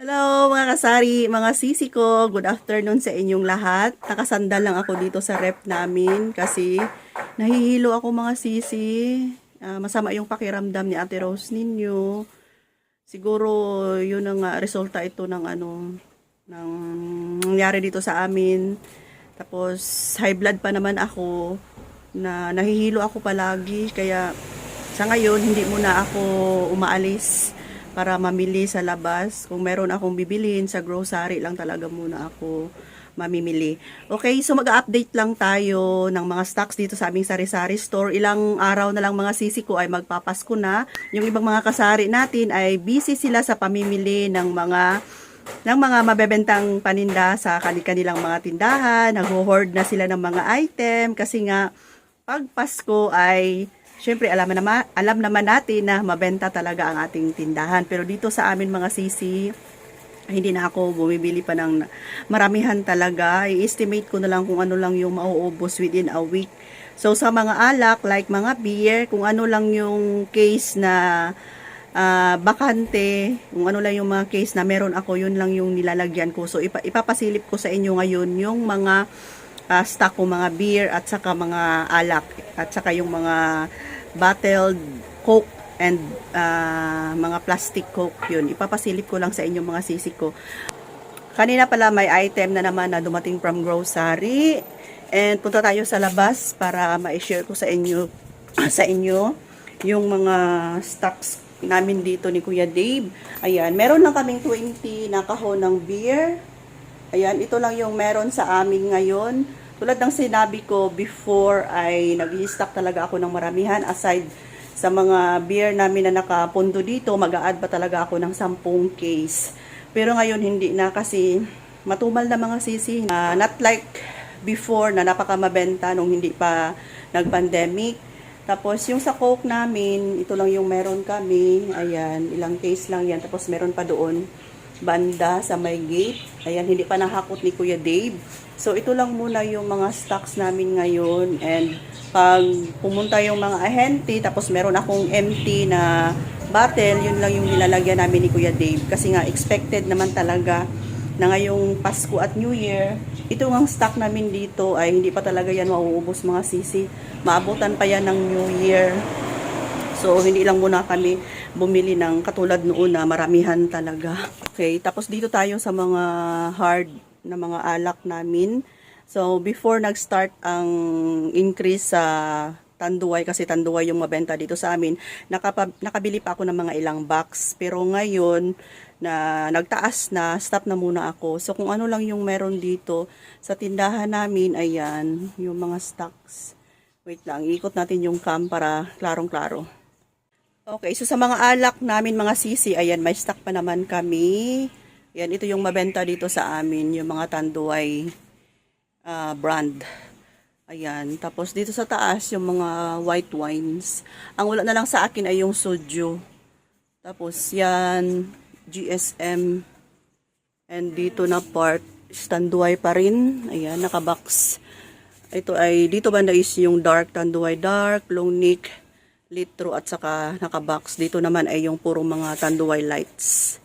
Hello mga kasari, mga sisi ko. Good afternoon sa inyong lahat. Nakasandal lang ako dito sa rep namin kasi nahihilo ako mga sisi. Ah, masama yung pakiramdam ni Ate Rose ninyo. Siguro yun ang ah, resulta ito ng ano ng nangyari dito sa amin. Tapos high blood pa naman ako na nahihilo ako palagi kaya sa ngayon hindi muna ako umaalis para mamili sa labas. Kung meron akong bibilin sa grocery lang talaga muna ako mamimili. Okay, so mag-update lang tayo ng mga stocks dito sa aming sari-sari store. Ilang araw na lang mga sisi ko ay magpapasko na. Yung ibang mga kasari natin ay busy sila sa pamimili ng mga ng mga mabebentang paninda sa kanilang mga tindahan. Nag-hoard na sila ng mga item kasi nga pag Pasko ay syempre alam naman alam naman natin na mabenta talaga ang ating tindahan. Pero dito sa amin mga sisi, hindi na ako bumibili pa ng maramihan talaga. I-estimate ko na lang kung ano lang yung mauubos within a week. So sa mga alak, like mga beer, kung ano lang yung case na ah, bakante, kung ano lang yung mga case na meron ako, yun lang yung nilalagyan ko. So ipa- ipapasilip ko sa inyo ngayon yung mga ah, stock ko, mga beer at saka mga alak at saka yung mga bottled coke and ah, mga plastic coke yun. Ipapasilip ko lang sa inyo mga sisi ko. Kanina pala may item na naman na dumating from grocery. And punta tayo sa labas para ma-share ko sa inyo sa inyo yung mga stocks namin dito ni Kuya Dave. Ayan, meron lang kaming 20 na kahon ng beer. Ayan, ito lang yung meron sa amin ngayon. Tulad ng sinabi ko before ay nag-stock talaga ako ng maramihan aside sa mga beer namin na nakapundo dito, mag-a-add pa talaga ako ng 10 case. Pero ngayon hindi na kasi matumal na mga sisi. Ah, not like before na napakamabenta nung hindi pa nag-pandemic. Tapos yung sa Coke namin, ito lang yung meron kami. Ayan, ilang case lang yan. Tapos meron pa doon banda sa may gate. Ayan, hindi pa nahakot ni Kuya Dave. So, ito lang muna yung mga stocks namin ngayon. And, pag pumunta yung mga ahente, tapos meron akong empty na bottle, yun lang yung nilalagyan namin ni Kuya Dave. Kasi nga, expected naman talaga na ngayong Pasko at New Year, ito ang stock namin dito ay hindi pa talaga yan mauubos mga sisi. Maabutan pa yan ng New Year. So, hindi lang muna kami bumili ng katulad noon na maramihan talaga. Okay, tapos dito tayo sa mga hard na mga alak namin. So, before nag-start ang increase sa tanduay, kasi tanduay yung mabenta dito sa amin, nakabili pa ako ng mga ilang box. Pero ngayon, na nagtaas na, stop na muna ako. So, kung ano lang yung meron dito sa tindahan namin, ayan, yung mga stocks. Wait lang, ikot natin yung cam para klarong-klaro. Okay, so sa mga alak namin, mga sisi, ayan, may stock pa naman kami. Ayan, ito yung mabenta dito sa amin, yung mga tanduay ah, brand. Ayan, tapos dito sa taas, yung mga white wines. Ang wala na lang sa akin ay yung soju. Tapos yan, GSM. And dito na part, tanduay pa rin. Ayan, nakabox. Ito ay, dito banda is yung dark, tanduay dark, long neck, litro at saka nakabox. Dito naman ay yung puro mga tanduay lights.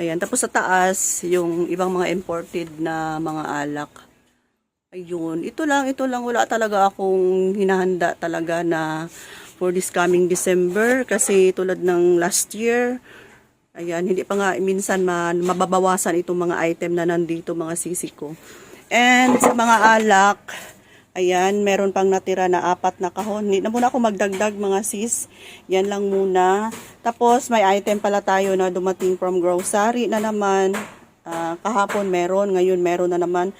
Ayan, tapos sa taas, yung ibang mga imported na mga alak. Ayun, ito lang, ito lang. Wala talaga akong hinahanda talaga na for this coming December. Kasi tulad ng last year, ayan, hindi pa nga minsan ma- mababawasan itong mga item na nandito, mga sisi ko. And sa mga alak, ayan, meron pang natira na apat na kahon. Hindi na muna ako magdagdag mga sis. Yan lang muna. Tapos may item pala tayo na dumating from grocery na naman. Ah, kahapon meron, ngayon meron na naman.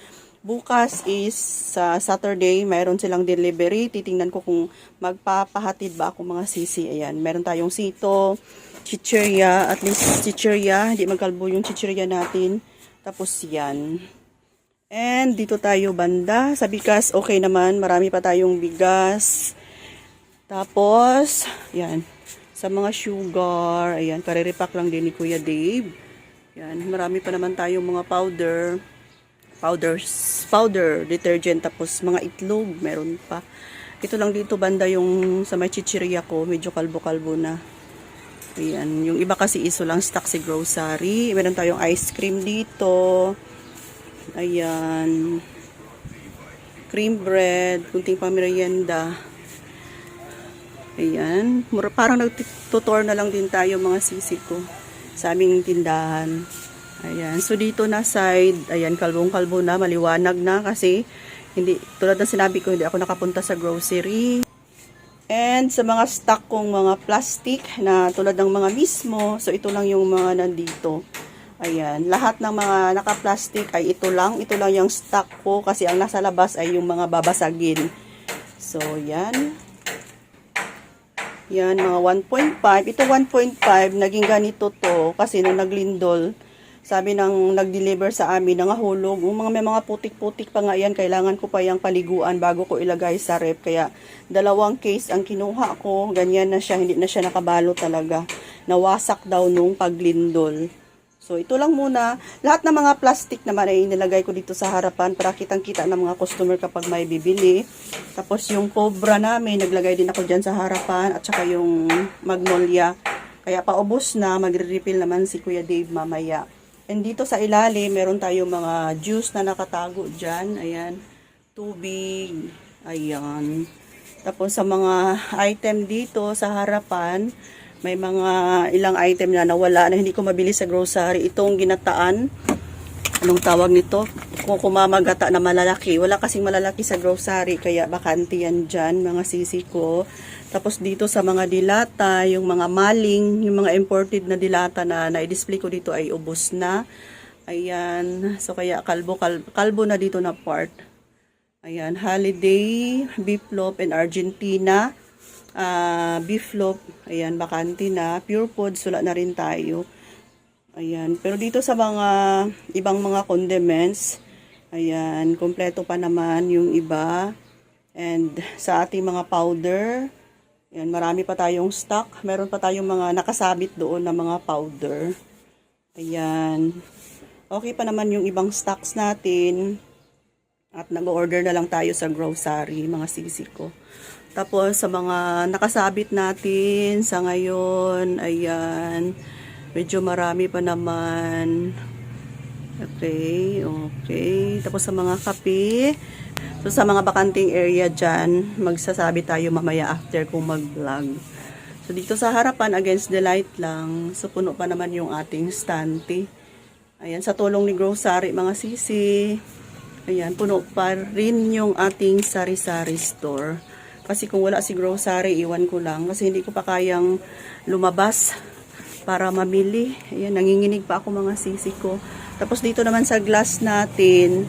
Bukas is sa Saturday, mayroon silang delivery. Titingnan ko kung magpapahatid ba ako mga sisi. Ayan, meron tayong sito, chichirya, at least chichirya. Hindi magkalbo yung chichirya natin. Tapos yan. And dito tayo banda. Sa bigas, okay naman. Marami pa tayong bigas. Tapos, yan. Sa mga sugar, ayan, kariripak lang din ni Kuya Dave. Yan, marami pa naman tayong mga powder powders, powder, detergent, tapos mga itlog, meron pa. Ito lang dito banda yung sa may chichirya ko, medyo kalbo-kalbo na. Ayan, yung iba kasi iso lang stock si grocery. Meron tayong ice cream dito. Ayan. Cream bread, kunting pamerienda. Ayan. Mura, parang nagtutor na lang din tayo mga sisi ko sa aming tindahan. Ayan. So dito na side, ayan, kalbong-kalbo na, maliwanag na kasi hindi, tulad ng sinabi ko, hindi ako nakapunta sa grocery. And sa mga stock kong mga plastic na tulad ng mga mismo, so ito lang yung mga nandito. Ayan, lahat ng mga naka-plastic ay ito lang. Ito lang yung stock ko kasi ang nasa labas ay yung mga babasagin. So, yan. Yan, mga 1.5. Ito 1.5, naging ganito to kasi nung naglindol, sabi ng nag-deliver sa amin, nangahulog. Yung mga may mga putik-putik pa nga yan, kailangan ko pa yung paliguan bago ko ilagay sa rep. Kaya dalawang case ang kinuha ko, ganyan na siya, hindi na siya nakabalo talaga. Nawasak daw nung paglindol. So, ito lang muna. Lahat ng mga plastic naman ay nilagay ko dito sa harapan para kitang-kita ng mga customer kapag may bibili. Tapos yung cobra namin, naglagay din ako dyan sa harapan at saka yung magnolia. Kaya paubos na, magre-refill naman si Kuya Dave mamaya. And dito sa ilalim, meron tayong mga juice na nakatago dyan. Ayan, tubig. Ayan. Tapos sa mga item dito sa harapan, may mga ilang item na nawala na hindi ko mabili sa grocery. Itong ginataan, anong tawag nito? Kung kumamagata na malalaki. Wala kasing malalaki sa grocery, kaya bakante yan dyan, mga sisi ko. Tapos dito sa mga dilata, yung mga maling, yung mga imported na dilata na na-display ko dito ay ubos na. Ayan. So kaya kalbo, kalbo, kalbo na dito na part. Ayan. Holiday, loaf, and Argentina. Ah, beef loaf. Ayan, bakante na. Pure food, sula na rin tayo. Ayan. Pero dito sa mga ibang mga condiments, ayan, kompleto pa naman yung iba. And sa ating mga powder, ayan, marami pa tayong stock. Meron pa tayong mga nakasabit doon na mga powder. Ayan. Okay pa naman yung ibang stocks natin. At nag-order na lang tayo sa grocery, mga sisi ko. Tapos sa mga nakasabit natin sa ngayon, ayan, medyo marami pa naman. Okay, okay. Tapos sa mga kape, so sa mga bakanting area dyan, magsasabi tayo mamaya after kung mag-vlog. So dito sa harapan, against the light lang, so puno pa naman yung ating stante. Ayan, sa tulong ni grocery, mga sisi. Ayan, puno pa rin yung ating sari-sari store. Kasi kung wala si grocery, iwan ko lang. Kasi hindi ko pa kayang lumabas para mamili. Ayan, nanginginig pa ako mga sisi ko. Tapos dito naman sa glass natin,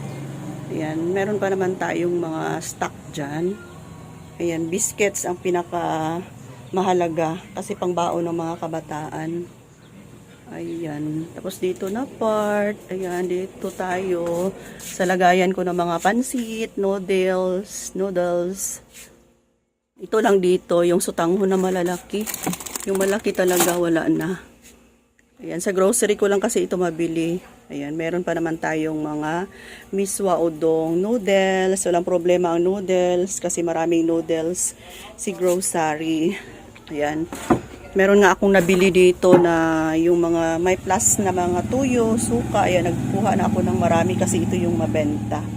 ayan, meron pa naman tayong mga stock dyan. Ayan, biscuits ang pinaka mahalaga kasi pangbaon ng mga kabataan. Ayan. Tapos dito na part. Ayan, dito tayo. Sa lagayan ko ng mga pansit, noodles, noodles. Ito lang dito, yung sutangho na malalaki. Yung malaki talaga, wala na. Ayan, sa grocery ko lang kasi ito mabili. Ayan, meron pa naman tayong mga miswa udong noodles. Walang problema ang noodles kasi maraming noodles si grocery. Ayan. Meron nga akong nabili dito na yung mga may plus na mga tuyo, suka. Ayan, nagkuha na ako ng marami kasi ito yung mabenta.